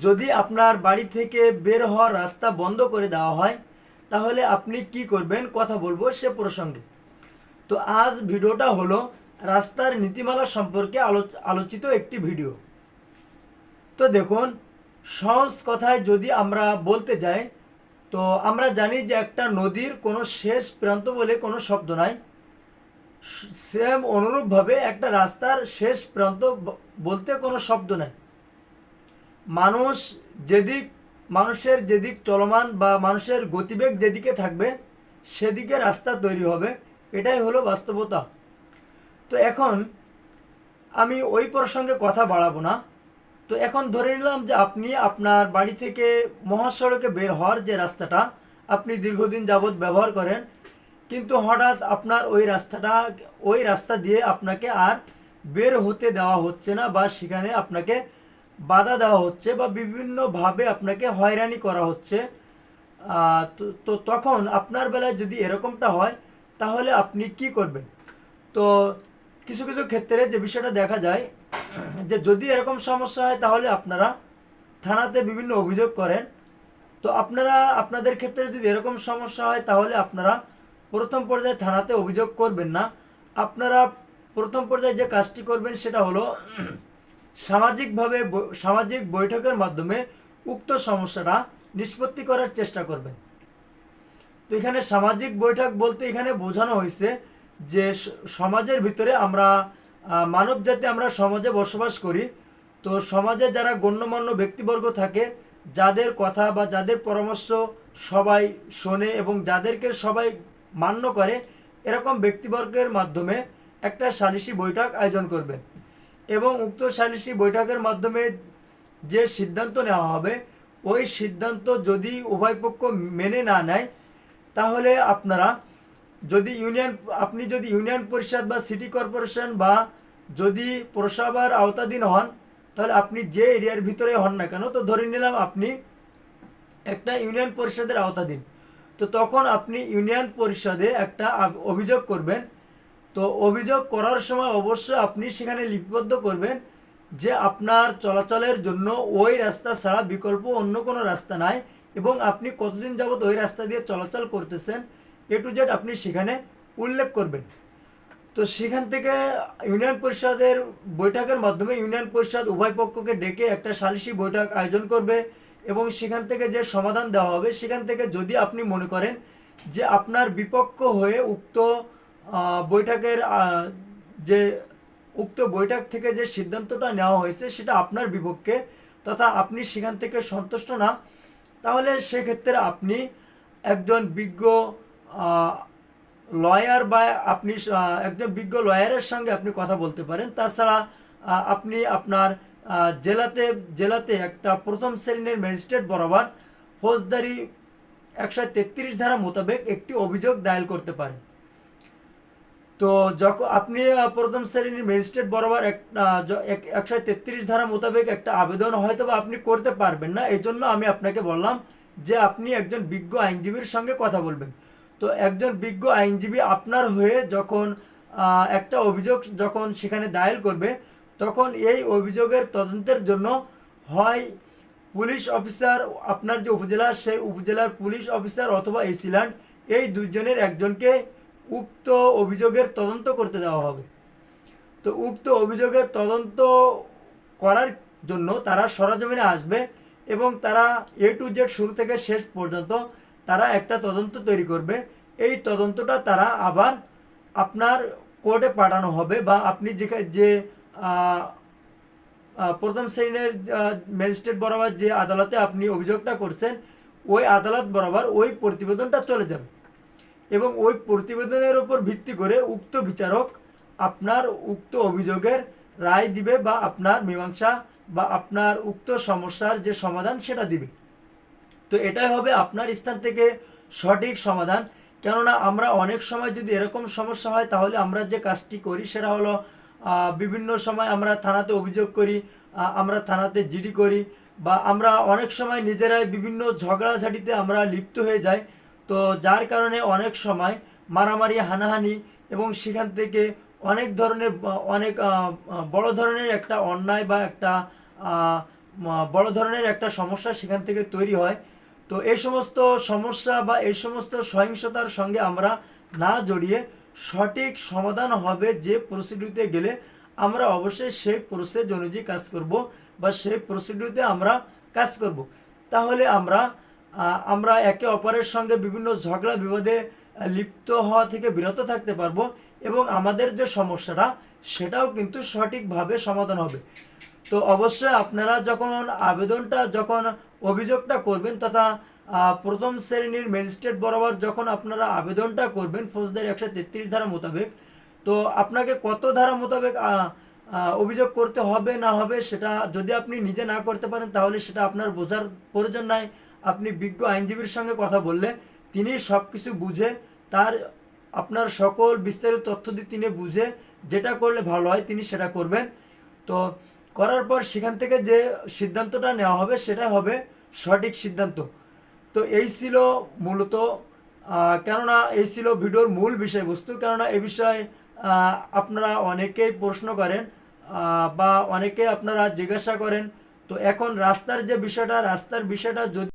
যদি আপনার বাড়ি থেকে বের হওয়ার রাস্তা বন্ধ করে দেওয়া হয়, তাহলে আপনি কি করবেন? কথা বলব সে প্রসঙ্গে। তো আজ ভিডিওটা হলো রাস্তার নীতিমালা সম্পর্কে আলোচ- আলোচিত একটি ভিডিও। তো দেখুন, সহজ কথায় যদি আমরা বলতে যাই, তো আমরা জানি যে একটা নদীর কোনো শেষ প্রান্ত বলে কোনো শব্দ নাই। সেম অনুরূপভাবে একটা রাস্তার শেষ প্রান্ত বলতে কোনো শব্দ নাই। মানুষ যেদিক, মানুষের যেদিক চলমান বা মানুষের গতিবেগ যেদিকে থাকবে, সেদিকে রাস্তা তৈরি হবে। এটাই হলো বাস্তবতা। তো এখন আমি ওই প্রসঙ্গে কথা বাড়াবো না। তো এখন ধরে নিলাম যে আপনি আপনার বাড়ি থেকে মহাসড়কে বের হওয়ার যে রাস্তাটা, আপনি দীর্ঘদিন যাবৎ ব্যবহার করেন, কিন্তু হঠাৎ আপনার ওই রাস্তাটা, ওই রাস্তা দিয়ে আপনাকে আর বের হতে দেওয়া হচ্ছে না বা সেখানে আপনাকে বাধা দেওয়া হচ্ছে বা বিভিন্নভাবে আপনাকে হয়রানি করা হচ্ছে তো তখন আপনার বেলায় যদি এরকমটা হয়, তাহলে আপনি কি করবেন? তো কিছু কিছু ক্ষেত্রে যে বিষয়টা দেখা যায়, যে যদি এরকম সমস্যা হয়, তাহলে আপনারা থানাতে বিভিন্ন অভিযোগ করেন। তো আপনারা, আপনাদের ক্ষেত্রে যদি এরকম সমস্যা হয়, তাহলে আপনারা প্রথম পর্যায়ে থানাতে অভিযোগ করবেন না। আপনারা প্রথম পর্যায়ে যে কাজটি করবেন, সেটা হলো সামাজিকভাবে সামাজিক বৈঠকের মাধ্যমে উক্ত সমস্যাটা নিষ্পত্তি করার চেষ্টা করবেন। তো এখানে সামাজিক বৈঠক বলতে এখানে বোঝানো হয়েছে যে সমাজের ভিতরে আমরা মানব জাতি আমরা সমাজে বসবাস করি। তো সমাজে যারা গণ্যমান্য ব্যক্তিবর্গ থাকে, যাদের কথা বা যাদের পরামর্শ সবাই শোনে এবং যাদেরকে সবাই মান্য করে, এরকম ব্যক্তিবর্গের মাধ্যমে একটা সালিশি বৈঠক আয়োজন করবেন। এবং উক্ত সালিশি বৈঠকের মাধ্যমে যে সিদ্ধান্ত নেওয়া হবে, ওই সিদ্ধান্ত যদি উভয় পক্ষ মেনে না নেয়, তাহলে আপনারা যদি ইউনিয়ন, আপনি যদি ইউনিয়ন পরিষদ বা সিটি কর্পোরেশন বা যদি পৌরসভার আওতাধীন হন, তাহলে আপনি যে এরিয়ার ভিতরে হন না কেন, তো ধরে নিলাম আপনি একটা ইউনিয়ন পরিষদের আওতাধীন। তো তখন আপনি ইউনিয়ন পরিষদে একটা অভিযোগ করবেন তো অভিযোগ করার সময় অবশ্যই আপনি সেখানে লিপিবদ্ধ করবেন যে আপনার চলাচলের জন্য ওই রাস্তা ছাড়া বিকল্প অন্য কোনো রাস্তা নাই এবং আপনি কতদিন যাবত ওই রাস্তা দিয়ে চলাচল করতেছেন, এ টু জেড আপনি সেখানে উল্লেখ করবেন। তো সেখান থেকে ইউনিয়ন পরিষদের বৈঠকের মাধ্যমে ইউনিয়ন পরিষদ উভয় পক্ষকে ডেকে একটা সালিশি বৈঠক আয়োজন করবে এবং সেখান থেকে যে সমাধান দেওয়া হবে, সেখান থেকে যদি আপনি মনে করেন যে আপনার বিপক্ষ হয়ে উক্ত বৈঠকের যে উক্ত বৈঠক থেকে যে সিদ্ধান্তটা নেওয়া হয়েছে সেটা আপনার বিপক্ষে তথা আপনি সেখান থেকে সন্তুষ্ট না, তাহলে সেক্ষেত্রে আপনি একজন বিজ্ঞ লয়ার বা আপনি একজন বিজ্ঞ লয়ারের সঙ্গে আপনি কথা বলতে পারেন। তাছাড়া আপনি আপনার জেলাতে জেলাতে একটা প্রথম শ্রেণির ম্যাজিস্ট্রেট বরাবর ফৌজদারি একশো তেত্রিশ ধারা মোতাবেক একটি অভিযোগ দায়ের করতে পারেন। তো যখন আপনি প্রথম শ্রেণির ম্যাজিস্ট্রেট বরাবর এক একশো তেত্রিশ ধারা মোতাবেক একটা আবেদন হয়তো বা আপনি করতে পারবেন না। এই জন্য আমি আপনাকে বললাম যে আপনি একজন বিজ্ঞ আইনজীবীর সঙ্গে কথা বলবেন। তো একজন বিজ্ঞ আইনজীবী আপনার হয়ে যখন একটা অভিযোগ যখন সেখানে দায়ের করবে, তখন এই অভিযোগের তদন্তের জন্য হয় পুলিশ অফিসার, আপনার যে উপজেলা, সেই উপজেলার পুলিশ অফিসার অথবা এসিল্যান্ড এই দুজনের একজনকে উক্ত অভিযোগের তদন্ত করতে দেওয়া হবে। তো উক্ত অভিযোগের তদন্ত করার জন্য তারা সরজমিনে আসবে এবং তারা এ টু জেড শুরু থেকে শেষ পর্যন্ত তারা একটা তদন্ত তৈরি করবে। এই তদন্তটা তারা আবার আপনার কোর্টে পাঠানো হবে বা আপনি যেখানে যে প্রথম শ্রেণির ম্যাজিস্ট্রেট বরাবর যে আদালতে আপনি অভিযোগটা করছেন, ওই আদালত বরাবর ওই প্রতিবেদনটা চলে যাবে। এবং ওই প্রতিবেদনের উপর ভিত্তি করে উক্ত বিচারক আপনার উক্ত অভিযোগের রায় দিবে বা আপনার মীমাংসা বা আপনার উক্ত সমস্যার যে সমাধান সেটা দিবে। তো এটাই হবে আপনার স্থান থেকে সঠিক সমাধান। কেননা আমরা অনেক সময় যদি এরকম সমস্যা হয়, তাহলে আমরা যে কাজটি করি সেটা হলো বিভিন্ন সময় আমরা থানাতে অভিযোগ করি আমরা থানাতে জিডি করি বা আমরা অনেক সময় নিজেরাই বিভিন্ন ঝগড়াঝাটিতে আমরা লিপ্ত হয়ে যাই। তো যার কারণে অনেক সময় মারামারি, হানাহানি এবং সেখান থেকে অনেক ধরনের, অনেক বড় ধরনের একটা অন্যায় বা একটা বড় ধরনের একটা সমস্যা সেখান থেকে তৈরি হয়। তো এই সমস্ত সমস্যা বা এই সমস্ত সহিংসতার সঙ্গে আমরা না জড়িয়ে সঠিক সমাধান হবে যে প্রসিডিউতে গেলে আমরা অবশ্যই সেই প্রসেস অনুযায়ী কাজ করব বা সেই প্রসিডিউতে আমরা কাজ করব। তাহলে আমরা আমরা একে অপরের সঙ্গে বিভিন্ন ঝগড়া বিবাদে লিপ্ত হওয়া থেকে বিরত থাকতে পারব এবং আমাদের যে সমস্যাটা, সেটাও কিন্তু সঠিকভাবে সমাধান হবে। তো অবশ্যই আপনারা যখন আবেদনটা, যখন অভিযোগটা করবেন, তথা প্রথম শ্রেণির ম্যাজিস্ট্রেট বরাবর যখন আপনারা আবেদনটা করবেন, ফৌজদারি একশো তেত্রিশ ধারা মোতাবেক, তো আপনাকে কত ধারা মোতাবেক অভিযোগ করতে হবে, না হবে, সেটা যদি আপনি নিজে না করতে পারেন, তাহলে সেটা আপনার বোঝার প্রয়োজন নাই। আপনি বিজ্ঞ আইনজীবীর সঙ্গে কথা বললে তিনি সব কিছু বুঝে, তার আপনার সকল বিস্তারিত তথ্য দিয়ে তিনি বুঝে যেটা করলে ভালো হয় তিনি সেটা করবেন। তো করার পর সেখান থেকে যে সিদ্ধান্তটা নেওয়া হবে সেটা হবে সঠিক সিদ্ধান্ত। তো এই ছিল মূলত কেননা এই ছিল ভিডিওর মূল বিষয়বস্তু, কেননা এ বিষয়ে আপনারা অনেকেই প্রশ্ন করেন বা অনেকে আপনারা জিজ্ঞাসা করেন। তো এখন রাস্তার যে বিষয়টা, রাস্তার বিষয়টা যদি